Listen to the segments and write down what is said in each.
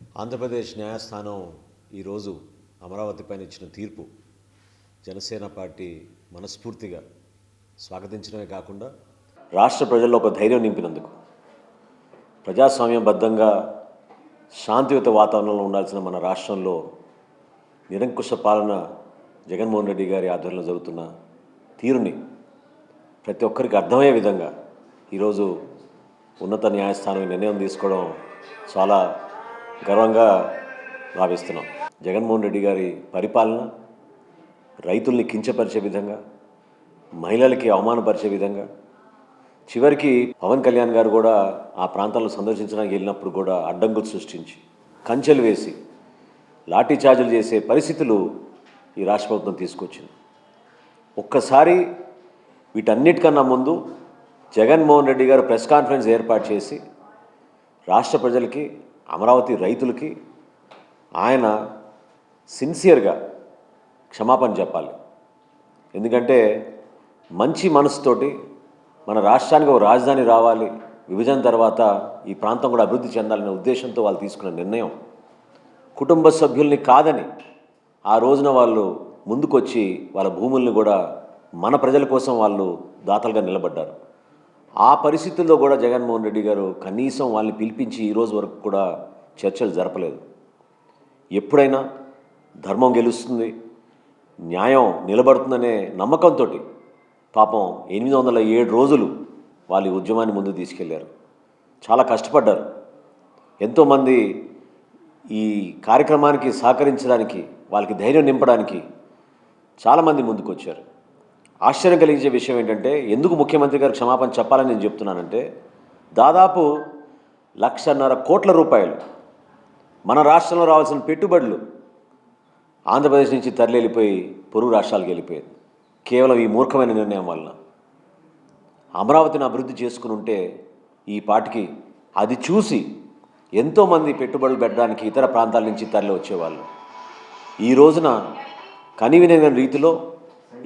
ఆంధ్రప్రదేశ్ న్యాయస్థానం ఈరోజు అమరావతి పైన ఇచ్చిన తీర్పు జనసేన పార్టీ మనస్ఫూర్తిగా స్వాగతించడమే కాకుండా రాష్ట్ర ప్రజల్లో ఒక ధైర్యం నింపినందుకు ప్రజాస్వామ్యబద్ధంగా శాంతియుత వాతావరణంలో ఉండాల్సిన మన రాష్ట్రంలో నిరంకుశ పాలన జగన్మోహన్ రెడ్డి గారి ఆధ్వర్యంలో జరుగుతున్న తీరుని ప్రతి ఒక్కరికి అర్థమయ్యే విధంగా ఈరోజు ఉన్నత న్యాయస్థానం నిర్ణయం తీసుకోవడం చాలా గర్వంగా భావిస్తున్నాం. జగన్మోహన్ రెడ్డి గారి పరిపాలన రైతుల్ని కించపరిచే విధంగా మహిళలకి అవమానపరిచే విధంగా చివరికి పవన్ కళ్యాణ్ గారు కూడా ఆ ప్రాంతాల్లో సందర్శించడానికి వెళ్ళినప్పుడు కూడా అడ్డంకులు సృష్టించి కంచెలు వేసి లాఠీ చార్జీలు చేసే పరిస్థితులు ఈ రాష్ట్ర ప్రభుత్వం తీసుకొచ్చింది. ఒక్కసారి వీటన్నిటికన్నా ముందు జగన్మోహన్ రెడ్డి గారు ప్రెస్ కాన్ఫరెన్స్ ఏర్పాటు చేసి రాష్ట్ర ప్రజలకి అమరావతి రైతులకి ఆయన సిన్సియర్గా క్షమాపణ చెప్పాలి. ఎందుకంటే మంచి మనసుతోటి మన రాష్ట్రానికి ఒక రాజధాని రావాలి విభజన తర్వాత ఈ ప్రాంతం కూడా అభివృద్ధి చెందాలనే ఉద్దేశంతో వాళ్ళు తీసుకున్న నిర్ణయం. కుటుంబ సభ్యుల్ని కాదని ఆ రోజున వాళ్ళు ముందుకొచ్చి వాళ్ళ భూముల్ని కూడా మన ప్రజల కోసం వాళ్ళు దాతలుగా నిలబడ్డారు. ఆ పరిస్థితుల్లో కూడా జగన్మోహన్ రెడ్డి గారు కనీసం వాళ్ళని పిలిపించి ఈరోజు వరకు కూడా చర్చలు జరపలేదు. ఎప్పుడైనా ధర్మం గెలుస్తుంది న్యాయం నిలబడుతుందనే నమ్మకంతో పాపం ఎనిమిది వందల ఏడు రోజులు వాళ్ళ ఉద్యమాన్ని ముందు తీసుకెళ్ళారు. చాలా కష్టపడ్డారు. ఎంతోమంది ఈ కార్యక్రమానికి సహకరించడానికి వాళ్ళకి ధైర్యం నింపడానికి చాలామంది ముందుకు వచ్చారు ఆశ్చర్యం కలిగించే విషయం ఏంటంటే ఎందుకు ముఖ్యమంత్రి గారు క్షమాపణ చెప్పాలని నేను చెప్తున్నానంటే దాదాపు లక్షన్నర కోట్ల రూపాయలు మన రాష్ట్రంలో రావాల్సిన పెట్టుబడులు ఆంధ్రప్రదేశ్ నుంచి తరలి వెళ్ళిపోయి పొరుగు రాష్ట్రాలకు వెళ్ళిపోయింది. కేవలం ఈ మూర్ఖమైన నిర్ణయం వలన. అమరావతిని అభివృద్ధి చేసుకుని ఉంటే ఈ పాటికి అది చూసి ఎంతోమంది పెట్టుబడులు పెట్టడానికి ఇతర ప్రాంతాల నుంచి తరలి వచ్చేవాళ్ళు ఈ రోజున కనివినైన రీతిలో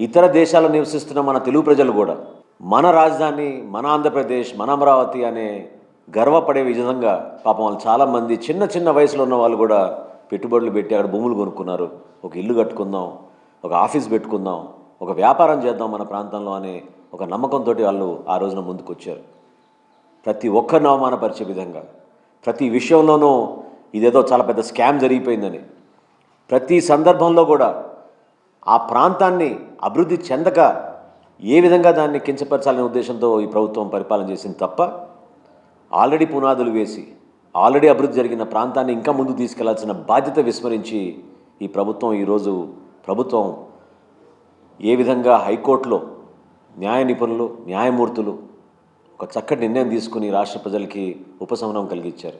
ఇతర దేశాల్లో నివసిస్తున్న మన తెలుగు ప్రజలు కూడా మన రాజధాని మన ఆంధ్రప్రదేశ్ మన అమరావతి అనే గర్వపడే విధంగా పాపం వాళ్ళు చాలామంది చిన్న చిన్న వయసులో ఉన్న వాళ్ళు కూడా పెట్టుబడులు పెట్టి అక్కడ భూములు కొనుక్కున్నారు. ఒక ఇల్లు కట్టుకుందాం ఒక ఆఫీస్ పెట్టుకుందాం ఒక వ్యాపారం చేద్దాం మన ప్రాంతంలో అనే ఒక నమ్మకంతో వాళ్ళు ఆ రోజున ముందుకొచ్చారు. ప్రతి ఒక్కరిని అవమానపరిచే విధంగా ప్రతి విషయంలోనూ ఇదేదో చాలా పెద్ద స్కామ్ జరిగిపోయిందని ప్రతి సందర్భంలో కూడా ఆ ప్రాంతాన్ని అభివృద్ధి చెందక ఏ విధంగా దాన్ని కించపరచాలనే ఉద్దేశంతో ఈ ప్రభుత్వం పరిపాలన చేసింది తప్ప ఆల్రెడీ పునాదులు వేసి ఆల్రెడీ అభివృద్ధి జరిగిన ప్రాంతాన్ని ఇంకా ముందు తీసుకెళ్ళాల్సిన బాధ్యత విస్మరించి ఈ ప్రభుత్వం ఈరోజు ప్రభుత్వం ఏ విధంగా హైకోర్టులో న్యాయ నిపుణులు న్యాయమూర్తులు ఒక చక్కటి నిర్ణయం తీసుకుని రాష్ట్ర ప్రజలకి ఉపశమనం కలిగించారు.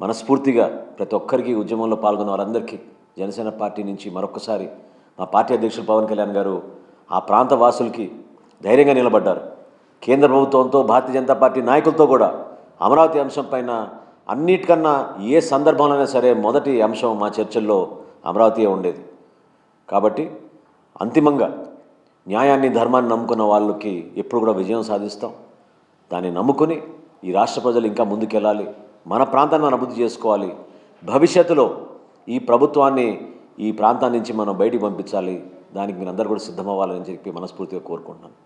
మనస్ఫూర్తిగా ప్రతి ఒక్కరికి ఉద్యమంలో పాల్గొన్న వారందరికీ జనసేన పార్టీ నుంచి మరొకసారి మా పార్టీ అధ్యక్షులు పవన్ కళ్యాణ్ గారు ఆ ప్రాంత వాసులకి ధైర్యంగా నిలబడ్డారు. కేంద్ర ప్రభుత్వంతో భారతీయ జనతా పార్టీ నాయకులతో కూడా అమరావతి అంశం పైన అన్నిటికన్నా ఏ సందర్భంలోనైనా సరే మొదటి అంశం మా చర్చల్లో అమరావతియే ఉండేది. కాబట్టి అంతిమంగా న్యాయాన్ని ధర్మాన్ని నమ్ముకున్న వాళ్ళకి ఎప్పుడు కూడా విజయం సాధిస్తాం. దాన్ని నమ్ముకుని ఈ రాష్ట్ర ప్రజలు ఇంకా ముందుకెళ్ళాలి. మన ప్రాంతాన్ని మనం అభివృద్ధి చేసుకోవాలి. భవిష్యత్తులో ఈ ప్రభుత్వాన్ని ఈ ప్రాంతం నుంచి మనం బయటికి పంపించాలి. దానికి మీరు అందరూ కూడా సిద్ధమవ్వాలని చెప్పి మనస్ఫూర్తిగా కోరుకుంటున్నాను.